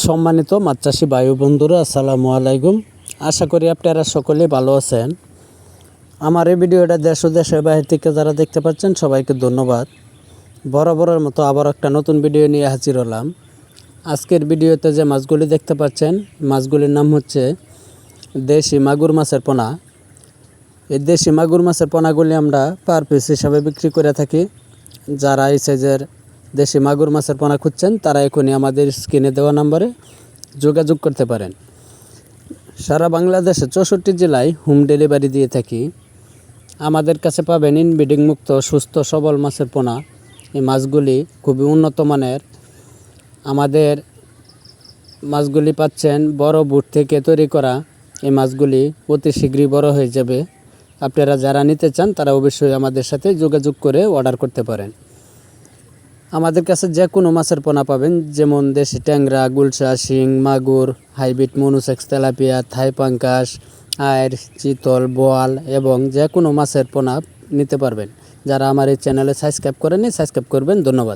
সম্মানিত মাছ চাষি বায়ু বন্ধুরা, আসসালামু আলাইকুম। আশা করি আপনারা সকলে ভালো আছেন। আমার এই ভিডিওটা দেশ ও দেশের বাইরে থেকে যারা দেখতে পাচ্ছেন, সবাইকে ধন্যবাদ। বরাবরের মতো আবার একটা নতুন ভিডিও নিয়ে হাজির হলাম। আজকের ভিডিওতে যে মাছগুলি দেখতে পাচ্ছেন, মাছগুলির নাম হচ্ছে দেশি মাগুর মাছের পোনা। এই দেশি মাগুর মাছের পোনাগুলি আমরা পার পিস হিসাবে বিক্রি করে থাকি। যারা এই সাইজের দেশি মাগুর মাছের পোনা খুঁজছেন, তারা এখনই আমাদের স্ক্রিনে দেওয়া নম্বরে যোগাযোগ করতে পারেন। সারা বাংলাদেশে চৌষট্টি জেলায় হোম ডেলিভারি দিয়ে থাকি। আমাদের কাছে পাবেন ইনব্রিডিং মুক্ত, সুস্থ, সবল মাছের পোনা। এই মাছগুলি খুবই উন্নত মানের। আমাদের মাছগুলি পাচ্ছেন বড় বুট থেকে তৈরি করা। এই মাছগুলি অতি শীঘ্রই বড় হয়ে যাবে। আপনারা যারা নিতে চান, তারা অবশ্যই আমাদের সাথে যোগাযোগ করে অর্ডার করতে পারেন। আমাদের কাছে যে কোনো মাছের পোনা পাবেন, যেমন দেশি ট্যাংরা, গুলশা, শিং, মাগুর, হাইব্রিড মনুসেক্স, তেলাপিয়া, থাই পাঙ্কাস আয়ের চিতল, বোয়াল এবং যে কোনো মাছের পোনা নিতে পারবেন। যারা আমার এই চ্যানেলে সাবস্ক্রাইব করেনি সাবস্ক্রাইব করবেন। ধন্যবাদ।